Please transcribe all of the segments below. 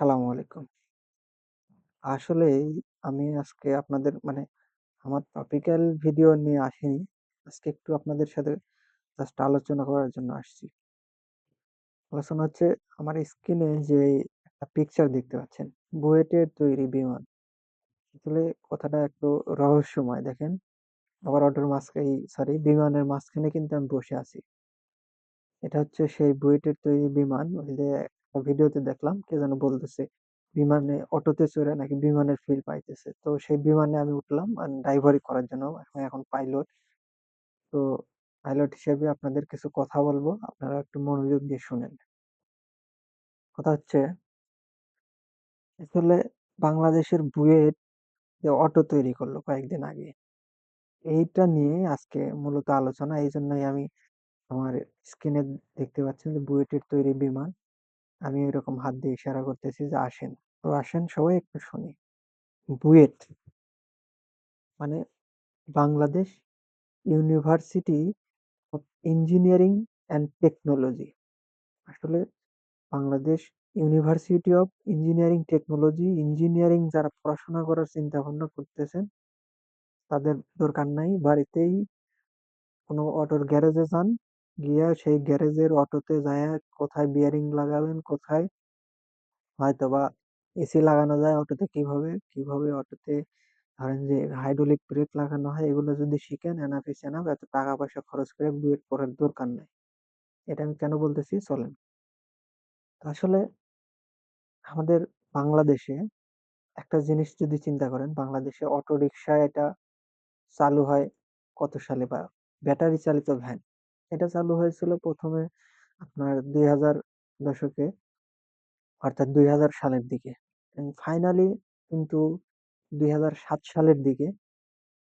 আসসালামু আলাইকুম। আসলেই আমি আজকে আপনাদের মানে আমার টপিক্যাল ভিডিও নিয়ে আসিনি। আজকে একটু আপনাদের সাথে জাস্ট আলোচনা করার জন্য আসছি। আলোচনা হচ্ছে আমার স্ক্রিনে যে একটা পিকচার দেখতে পাচ্ছেন, বুয়েটের তৈরি বিমান। আসলে কথাটা একটু রহস্যময় দেখেন। আবার অটোর মাঝখানে সরি বিমানের মাঝখানে কিন্তু আমি বসে আছি। এটা হচ্ছে সেই বুয়েটের তৈরি বিমান। ওই যে একটা ভিডিওতে দেখলাম, কে যেন বলতেছে, বিমানে অটোতে চড়ে নাকি বিমানের ফিল পাইতেছে। তো সেই বিমানে আমি উঠলাম ড্রাইভারি করার জন্য। আমি এখন পাইলট। তো পাইলট হিসেবে আপনাদের কিছু কথা বলব। আপনারা একটু মনোযোগ দিয়ে শুনেন। কথা হচ্ছে, আসলে বাংলাদেশের বুয়েট যে অটো তৈরি করল কয়েকদিন আগে। এইটা নিয়ে আজকে মূলত আলোচনা। এই জন্যই আমি আমার স্ক্রিনে দেখতে পাচ্ছেন যে বুয়েটের তৈরি বিমান। আমি এরকম হাত দিয়ে ইশারা করতেছি যে আসেন। তো আসেন সবাই একটু শুনি। বুয়েট মানে Bangladesh university of engineering and technology. আসলে Bangladesh university of engineering technology, engineering যারা পড়াশোনা করার চিন্তা ভাবনা করতেছেন, তাদের দরকার নাই। বাড়িতেই কোনো অটোর গ্যারেজে যান। গিয়া সেই গ্যারেজের অটোতে যাইয়া কোথায় বিয়ারিং লাগাবেন, কোথায় হয়তোবা এসি লাগানো যায় অটোতে কীভাবে, কীভাবে অটোতে ধরেন যে হাইড্রোলিক ব্রেক লাগানো হয় এগুলো যদি শিখেন এনাফ ইজ এনাফ এত টাকা পয়সা খরচ করে বুয়েট পড়ার দরকার নাই। এটা আমি কেন বলতেছি চলেন। আসলে আমাদের বাংলাদেশে একটা জিনিস যদি চিন্তা করেন বাংলাদেশে অটোরিকশা এটা চালু হয় কত সালে বা ব্যাটারি চালিত ভ্যান। এটা চালু হয়েছিল প্রথমে আপনার দুই হাজার দশকে অর্থাৎ ২০০০ সালের দিকে। ফাইনালি কিন্তু ২০০৭ সালের দিকে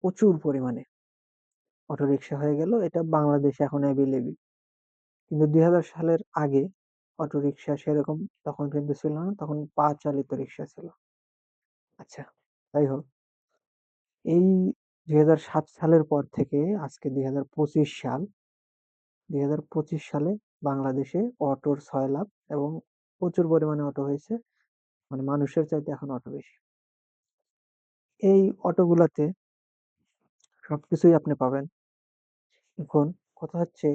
প্রচুর পরিমাণে অটোরিকশা হয়ে গেল। এটা বাংলাদেশে এখন এভেইলেবল। কিন্তু ২০০০ সালের আগে অটোরিকশা সেরকম তখন কিন্তু ছিল না। তখন পা চালিত রিক্সা ছিল। আচ্ছা, যাই হোক। এই ২০০৭ সালের পর থেকে আজকে ২০২৫ সাল। ২০২৫ সালে বাংলাদেশে অটোর ছয়লাভ এবং প্রচুর পরিমাণে অটো হয়েছে। মানে মানুষের চাইতে এখন অটো বেশি। এই অটোগুলাতে সবকিছুই আপনি পাবেন। এখন কথা হচ্ছে,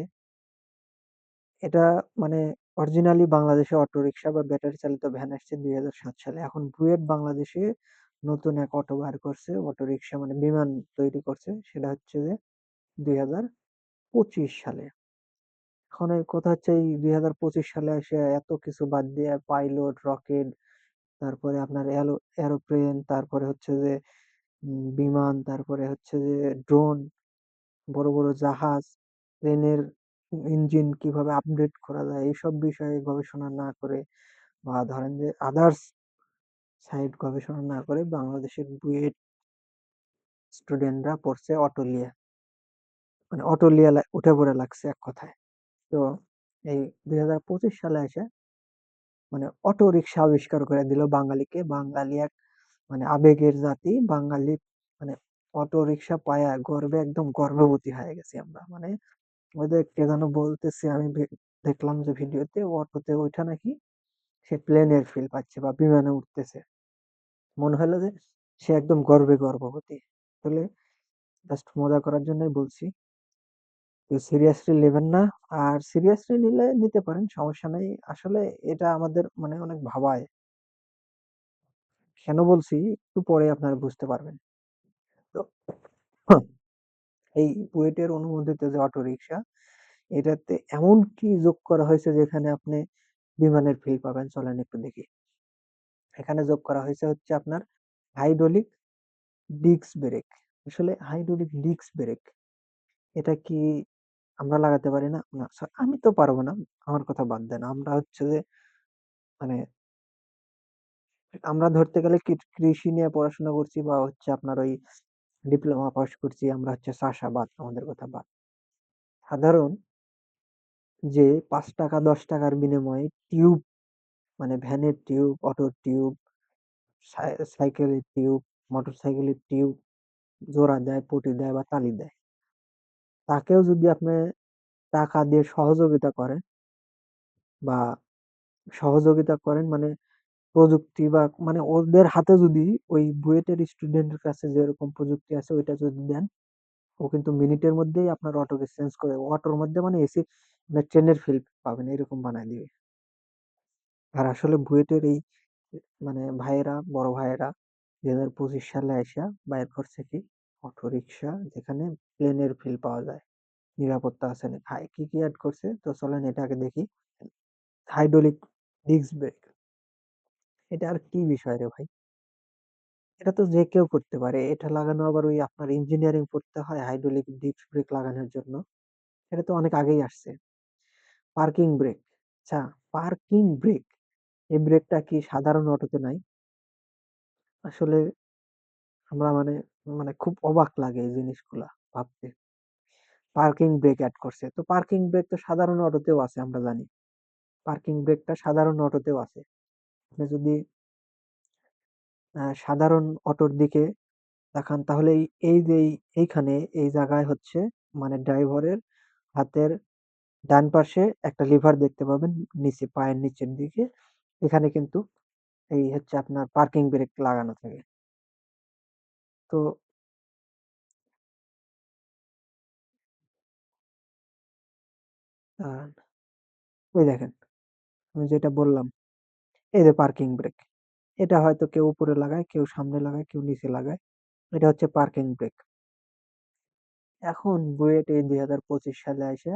এটা মানে অরিজিনালি বাংলাদেশে অটোরিকশা বা ব্যাটারি চালিত ভ্যান আসছে ২০০৭ সালে। এখন বুয়েট বাংলাদেশে নতুন এক অটো বার করছে। অটোরিকশা মানে বিমান তৈরি করছে। সেটা হচ্ছে যে ২০২৫ সালে। এখন এই কথা হচ্ছে এই ২০২৫ সালে এসে এত কিছু বাদ দিয়ে পাইলট, রকেট, তারপরে আপনার এরোপ্লেন, তারপরে হচ্ছে যে উম বিমান, তারপরে হচ্ছে যে ড্রোন, বড়, বড় জাহাজ, প্লেনের ইঞ্জিন কীভাবে আপডেট করা যায় এইসব বিষয়ে গবেষণা না করে বা ধরেন যে আদার্স সাইড গবেষণা না করে বাংলাদেশের বুয়েট স্টুডেন্টরা পড়ছে অটো লিয়ে। মানে অটো লিয়ে লা উঠে পড়ে লাগছে এক কথায়। তো এই ২০২৫ সালে এসে মানে অটো রিক্সা আবিষ্কার করে দিল বাঙালিকে। বাঙালি এক মানে আবেগের জাতি। বাঙালি মানে অটো রিক্সা পায়া গর্বে, একদম গর্ভবতী হয়ে গেছি আমরা। মানে যে কে যেন বলতেছে, আমি দেখলাম যে ভিডিওতে অটোতে ওইঠা নাকি সে প্লেনের ফিল পাচ্ছে বা বিমানে উঠতেছে। মনে হলো যে সে একদম গর্বে গর্ভবতী। আসলে জাস্ট মজা করার জন্যই বলছি। কেউ সিরিয়াসলি নেবেন না। আর সিরিয়াসলি নিলে নিতে পারেন, সমস্যা নাই। আসলে এটা আমাদের মানে অনেক ভাবায়। কেন বলছি একটু পরে আপনারা বুঝতে পারবেন। তো এই বুয়েটের অনুমোদিত যে অটোরিকশা, এটাতে এমন কি যোগ করা হয়েছে যেখানে আপনি বিমানের ফিল পাবেন চলেন একটু দেখি। এখানে যোগ করা হয়েছে হচ্ছে আপনার হাইড্রোলিক ডিস্ক ব্রেক। আসলে হাইড্রোলিক ডিস্ক ব্রেক এটা কি আমরা লাগাতে পারি না? না আমি তো পারব না। আমার কথা বাদ দেন। আমরা হচ্ছে যে মানে আমরা ধরতে গেলে কৃষি নিয়ে পড়াশোনা করছি বা হচ্ছে আপনার ওই ডিপ্লোমা পাস করছি। আমরা হচ্ছে চাষাবাদ আমাদের কথা বাদ। সাধারণ যে ৳৫ ৳১০ র বিনিময়ে টিউব মানে ভ্যানের টিউব, অটোর টিউব, সাই সাইকেলের টিউব, মোটরসাইকেলের টিউব জোড়া দেয়, পটি দেয় বা তালি দেয়। তাকেও যদি আপনি টাকা দিয়ে সহযোগিতা করেন বা সহযোগিতা করেন মানে প্রযুক্তি বা মানে ওদের হাতে যদি ওই বুয়েটের স্টুডেন্টের কাছে যেরকম প্রযুক্তি আছে ওইটা যদি দেন, ও কিন্তু মিনিটের মধ্যেই আপনার অটোকে চেঞ্জ করে অটোর মধ্যে মানে এসি মানে ট্রেনের ফিল পাবেন, এরকম বানায় দিবে। আর আসলে বুয়েটের এই মানে ভাইয়েরা, বড় ভাইয়েরা, দুই হাজার পঁচিশ সালে আইসা বাইর করছে কি অটো রিক্সা যেখানে প্লেনের ফিল পাওয়া যায়। নিরাপত্তা আছে না হাই, কি কি অ্যাড করছে? তো চলেন এটা আগে দেখি। হাইড্রোলিক ডিস্ক ব্রেক এটা আর কি বিষয় রে ভাই? এটা তো যে কেউ করতে পারে। এটা লাগানো আবার ওই আপনার ইঞ্জিনিয়ারিং পড়তে হয় হাইড্রোলিক ডিস্ক ব্রেক লাগানোর জন্য। এটা তো অনেক আগেই আসছে। পার্কিং ব্রেক আচ্ছা পার্কিং ব্রেক এই ব্রেকটা কি সাধারণ অটোতে নাই? আসলে আমরা মানে মানে খুব অবাক লাগে এই জিনিসগুলা ভাবতে। পার্কিং ব্রেক অ্যাড করছে। তো পার্কিং ব্রেক তো সাধারণ অটোতেও আছে আমরা জানি। পার্কিং ব্রেকটা সাধারণ অটোতেও আছে। আপনি যদি সাধারণ অটোর দিকে দেখান তাহলে এই এই যে এই- এইখানে এই জায়গায় হচ্ছে মানে ড্রাইভারের হাতের ডান পাশে একটা লিভার দেখতে পাবেন, নিচে পায়ের নিচের দিকে। এখানে কিন্তু এই হচ্ছে আপনার পার্কিং ব্রেক লাগানো থাকে। তো ওই দেখেন, আমি যেটা বললাম, এই যে পার্কিং ব্রেক এটা হয়তো কেউ উপরে লাগায়, কেউ সামনে লাগায়, কেউ নিচে লাগায়, এটা হচ্ছে পার্কিং ব্রেক এখন বুয়েট এই দুই হাজার পঁচিশ সালে এসে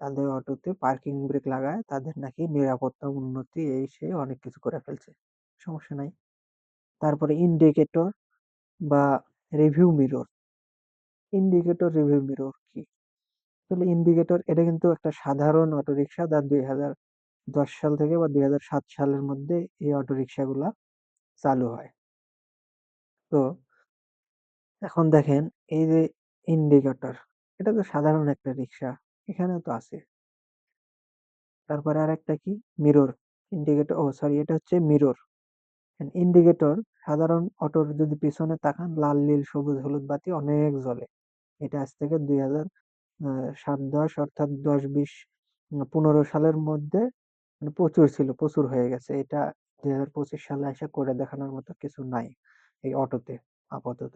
তাদের অটোতে পার্কিং ব্রেক লাগায়, তাদের নাকি নিরাপত্তা উন্নতি এই অনেক কিছু করে ফেলছে, সমস্যা নাই। তারপরে ইন্ডিকেটর বা review mirror indicator review mirror কি? আসলে ইন্ডিকেটর এটা কিন্তু একটা সাধারণ অটোরিকশা যা দুই হাজার দশ সাল থেকে বা দুই হাজার সাত সালের মধ্যে এই অটোরিকশাগুলা চালু হয়। তো এখন দেখেন, এই যে ইন্ডিকেটর এটা তো সাধারণ একটা রিক্সা এখানে তো আছে। তারপরে আর একটা কি? মিরর ইন্ডিকেটর ও সরি এটা হচ্ছে মিরর ইন্ডিকেটর সাধারণ অটোর যদি পিছনে তাকান, লাল, নীল, সবুজ, হলুদ বাতি অনেক জ্বলে। এটা আজ থেকে দুই হাজার সাত, দশ অর্থাৎ দশ, বিশ পনেরো সালের মধ্যে মানে প্রচুর ছিল, প্রচুর হয়ে গেছে। এটা দুই হাজার পঁচিশ সালে এসে করে দেখানোর মতো কিছু নাই এই অটোতে আপাতত।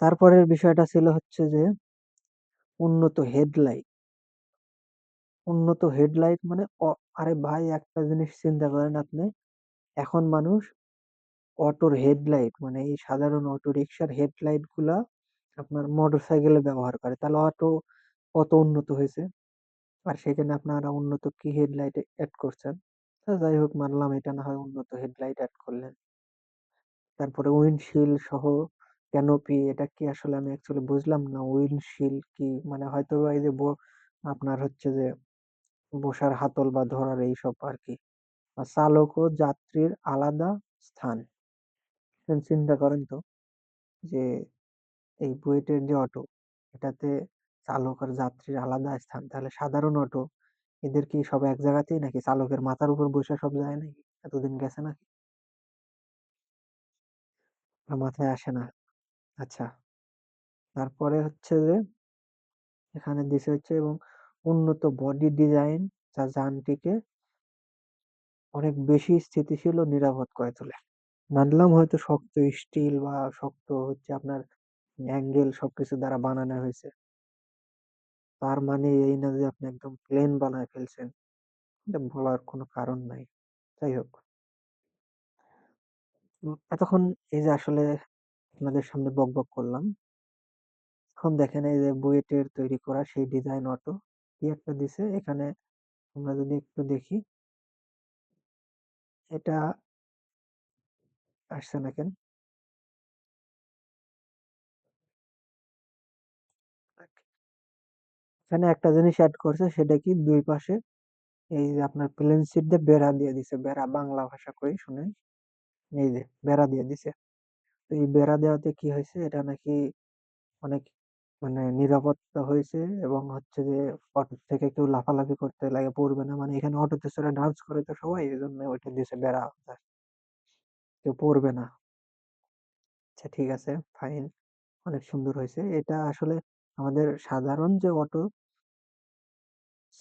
তারপরের বিষয়টা ছিল হচ্ছে যে উন্নত হেডলাইট। উন্নত হেডলাইট মানে অ- আরে ভাই, একটা জিনিস চিন্তা করেন আপনি। এখন মানুষ অটোর হেডলাইট মানে এই সাধারণ অটো রিক্সার হেডলাইটগুলা আপনার মোটর সাইকেলে ব্যবহার করে। তাহলে অটো কত উন্নত হয়েছে? আর সেখানে আপনারা উন্নত কি হেডলাইট অ্যাড করছেন? যাই হোক, মানলাম এটা না হয় উন্নত হেডলাইট অ্যাড করলেন। তারপরে উইন্ডশিল্ড সহ ক্যানোপি এটা কি আসলে আমি অ্যাকচুয়ালি বুঝলাম না। উইন্ডশিল্ড কি? মানে হয়তো এই যে আপনার হচ্ছে যে বসার হাতল বা ধরার এইসব আর কি চালক ও যাত্রীর আলাদা স্থান। চিন্তা করেন তো যে এই বুয়েটের যে অটো, এটাতে চালক আর যাত্রীর আলাদা স্থান। তাহলে সাধারণ অটো, এদের কি সব এক জায়গাতেই নাকি চালকের মাথার উপর বসে সব যায় নাকি? এতদিন গেছে নাকি? মাথায় আসে না। আচ্ছা। তারপরে হচ্ছে যে, এখানে দিছে হচ্ছে এবং উন্নত বডি ডিজাইন যা যানটিকে অনেক বেশি স্থিতিশীল ও নিরাপদ করে তোলে। মানলাম হয়তো শক্ত স্টিল বা শক্ত হচ্ছে আপনার অ্যাঙ্গেল সবকিছু দ্বারা বানানো হয়েছে। তার মানে এই না যে আপনি একদম প্লেন বানায় ফেলছেন, এটা বলার কোনো কারণ নাই। যাই হোক। এতক্ষণ এই যে আসলে আপনাদের সামনে বক বক করলাম, এখন দেখেন এই যে বুয়েটের তৈরি করা সেই ডিজাইন অটো কি একটা দিছে? এখানে আমরা যদি একটু দেখি। এটা আসছে না কেন? এখানে একটা জিনিস অ্যাড করছে, সেটা কি? দুই পাশে এই যে আপনার প্লেন সিট দিয়ে বেড়া দিয়ে দিছে। বেড়া বাংলা ভাষা কই শুনে এই যে বেড়া দিয়ে দিছে। তো এই বেড়া দেওয়াতে কি হয়েছে? এটা নাকি অনেক মানে নিরাপত্তা হয়েছে এবং হচ্ছে যে অটো থেকে কেউ লাফালাফি করতে লাগে পড়বে না মানে এখানে অটোতে চড়ে ডান্স করে তো সবাই এই জন্য ওইটা দিছে বেড়া কেউ পড়বে না আচ্ছা ঠিক আছে ফাইন অনেক সুন্দর হয়েছে এটা আসলে আমাদের সাধারণ যে অটো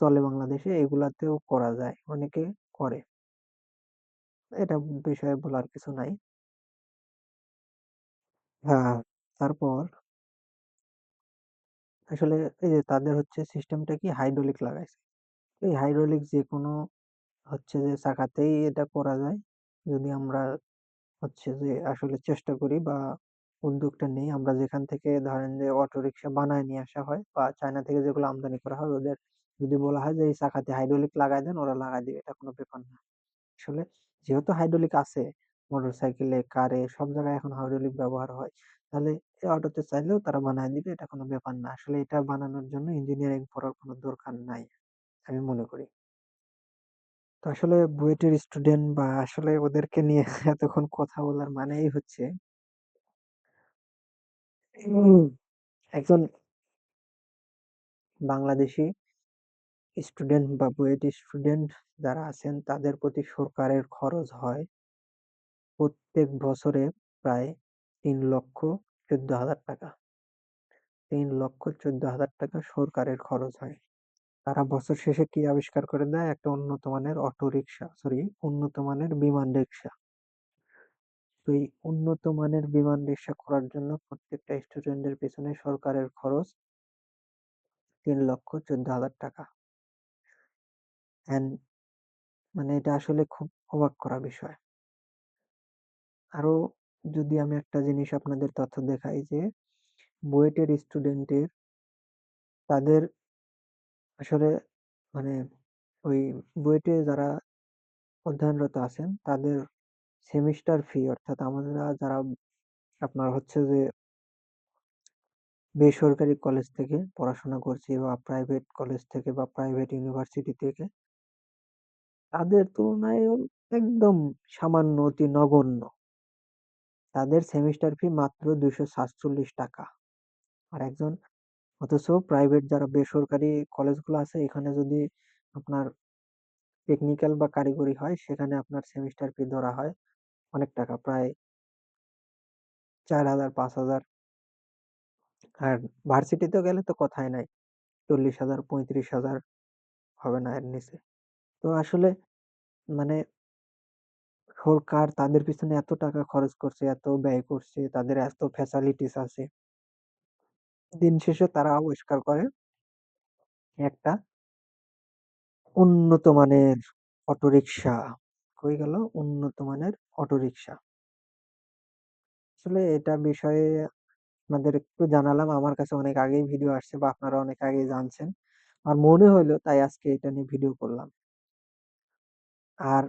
চলে বাংলাদেশে এগুলাতেও করা যায়। অনেকে করে। এটা বিষয়ে বলার কিছু নাই। হ্যাঁ, তারপর আসলে এই যে তাদের হচ্ছে সিস্টেমটা কি হাইড্রোলিক লাগাইছে। এই হাইড্রোলিক যেকোনো হচ্ছে যে চাকাতেই এটা করা যায়। যদি আমরা হচ্ছে যে আসলে চেষ্টা করি বা উদ্যোগটা নেই। আমরা যেখান থেকে ধরেন যে অটোরিকশা বানায় নিয়ে আসা হয় বা চায়না থেকে যেগুলো আমদানি করা হয় ওদের যদি বলা হয় যে এই চাকাতে হাইড্রোলিক লাগায় দেন ওরা লাগায় দিবে। এটা কোনো ব্যাপার না। আসলে যেহেতু হাইড্রোলিক আছে মোটরসাইকেলে, কারে সব জায়গায় এখন হাইড্রোলিক ব্যবহার হয়। তাহলে এই অটোতে চাইলেও তারা বানায় দিবে। এটা কোনো ব্যাপার না। আসলে এটা বানানোর জন্য ইঞ্জিনিয়ারিং পড়ার কোনো দরকার নাই। আমি মনে করি। তো আসলে বুয়েটের স্টুডেন্ট বা আসলে ওদেরকে নিয়ে এতক্ষণ কথা বলার মানেই হচ্ছে। একজন বাংলাদেশী স্টুডেন্ট বা বুয়েট স্টুডেন্ট যারা আছেন, তাদের প্রতি সরকারের খরচ হয় প্রত্যেক বছরে প্রায় তিন লক্ষ চোদ্দ হাজার টাকা। তিন লক্ষ চোদ্দ হাজার টাকা সরকারের খরচ হয়। তারা বছর শেষে কি আবিষ্কার করে দেয়? একটা উন্নত মানের অটো রিক্সা সরি উন্নত মানের বিমান রিক্সা তো এই উন্নত মানের বিমান রিক্সা করার জন্য প্রত্যেকটা স্টুডেন্টের পেছনে সরকারের খরচ তিন লক্ষ চোদ্দ হাজার টাকা। অ্যান্ড মানে এটা আসলে খুব অবাক করা বিষয়। আরও যদি আমি একটা জিনিস আপনাদের তথ্য দেখাই যে, বুয়েটের স্টুডেন্টের তাদের আসলে মানে ওই বুয়েটে যারা অধ্যয়নরত আছেন, তাদের সেমিস্টার ফি অর্থাৎ আমরা যারা আপনার হচ্ছে যে বেসরকারি কলেজ থেকে পড়াশোনা করছি বা প্রাইভেট কলেজ থেকে বা প্রাইভেট ইউনিভার্সিটি থেকে, তাদের তুলনায় একদম সামান্য অতি নগণ্য। তাদের সেমিস্টার ফি মাত্র দুইশো সাতচল্লিশ টাকা। আর একজন অথচ প্রাইভেট যারা বেসরকারি কলেজগুলো আছে, এখানে যদি আপনার টেকনিক্যাল বা কারিগরি হয়, সেখানে আপনার সেমিস্টার ফি ধরা হয় অনেক টাকা, প্রায় চার হাজার, পাঁচ হাজার। আর ভার্সিটিতে গেলে তো কথাই নাই, চল্লিশ হাজার, পঁয়ত্রিশ হাজার হবে না এর নিচে। তো আসলে মানে সরকার তাদের পিছনে এত টাকা খরচ করছে, এত ব্যয় করছে, তাদের এত ফ্যাসিলিটিস আছে। দিন শেষে তারা আবিষ্কার করে একটা উন্নত মানের অটোরিকশা। কই গেল? উন্নত মানের অটোরিকশা। আসলে এটা বিষয়ে আপনাদের একটু জানালাম। আমার কাছে অনেক আগেই ভিডিও আসছে বা আপনারা অনেক আগেই জানছেন। আর মনে হইল তাই আজকে এটা নিয়ে ভিডিও করলাম। আর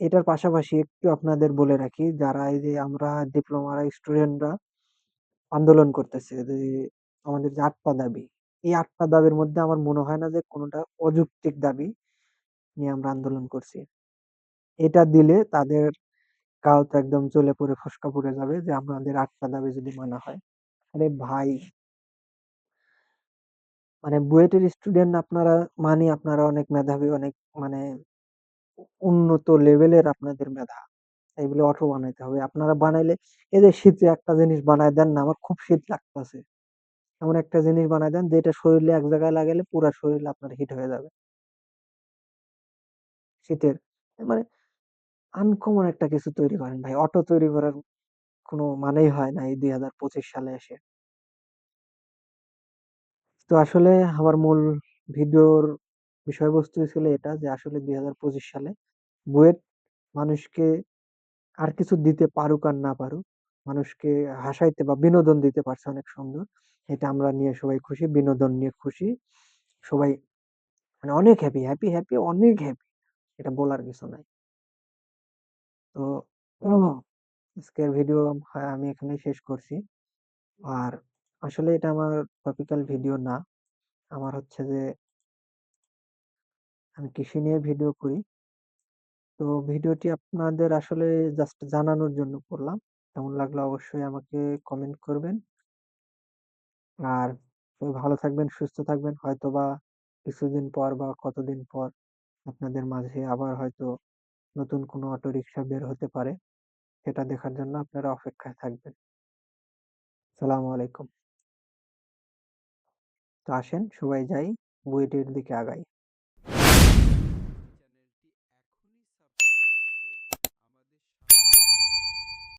এটার পাশাপাশি একটু আপনাদের বলে রাখি, যারা এই যে আমরা ডিপ্লোমার স্টুডেন্টরা আন্দোলন করতেছে, যে আমাদের যে আটটা দাবি, এই আটটা দাবির মধ্যে আমার মনে হয় না যে কোনোটা অযৌক্তিক দাবি নিয়ে আমরা আন্দোলন করছি। এটা দিলে তাদের গাও তো একদম চলে পড়ে, ফসকা পড়ে যাবে যে আমাদের আটটা দাবি যদি মানা হয়। আরে ভাই! মানে বুয়েটের স্টুডেন্ট আপনারা মানে আপনারা অনেক মেধাবী, অনেক মানে উন্নত লেভেলের আপনাদের মেধা। এগুলো অটো বানাইতে হবে। আপনারা বানাইলে এই যে শীতে একটা জিনিস বানায় দেন না, আমার খুব শীত লাগতেছে। এমন একটা জিনিস বানায় দেন যেটা শরীরে এক জায়গায় লাগালে পুরা শরীর আপনার হিট হয়ে যাবে। শীতের। মানে আনকমন একটা কিছু তৈরি করেন ভাই। অটো তৈরি করার কোনো মানেই হয় না এই দুই হাজার পঁচিশ সালে এসে। তো আসলে আমার মূল ভিডিওর বিষয়বস্তু ছিল এটা যে আসলে দুই হাজার পঁচিশ সালে বুয়েট মানুষকে আর কিছু দিতে পারুক আর না পারুক, মানুষকে হাসাইতে বা বিনোদন দিতে পারছে অনেক সুন্দর। এটা আমরা নিয়ে সবাই খুশি, বিনোদন নিয়ে খুশি। সবাই মানে অনেক হ্যাপি হ্যাপি হ্যাপি অনেক হ্যাপি এটা বলার কিছু নাই। তো আজকের ভিডিও আমি এখানে শেষ করছি। আর আসলে এটা আমার টপিক্যাল ভিডিও না। আমার হচ্ছে যে আমি কৃষি নিয়ে ভিডিও করি। তো ভিডিওটি আপনাদের আসলে জাস্ট জানানোর জন্য করলাম। কেমন লাগল অবশ্যই আমাকে কমেন্ট করবেন। আর ভালো থাকবেন, সুস্থ থাকবেন। হয়তোবা কিছুদিন পর বা কতদিন পর আপনাদের মাঝে আবার হয়তো নতুন কোনো অটো রিক্সা বের হতে পারে। সেটা দেখার জন্য আপনারা অপেক্ষায় থাকবেন। সালামু আলাইকুম। তো আসেন, সবাই যাই, বুয়েটের দিকে আগাই।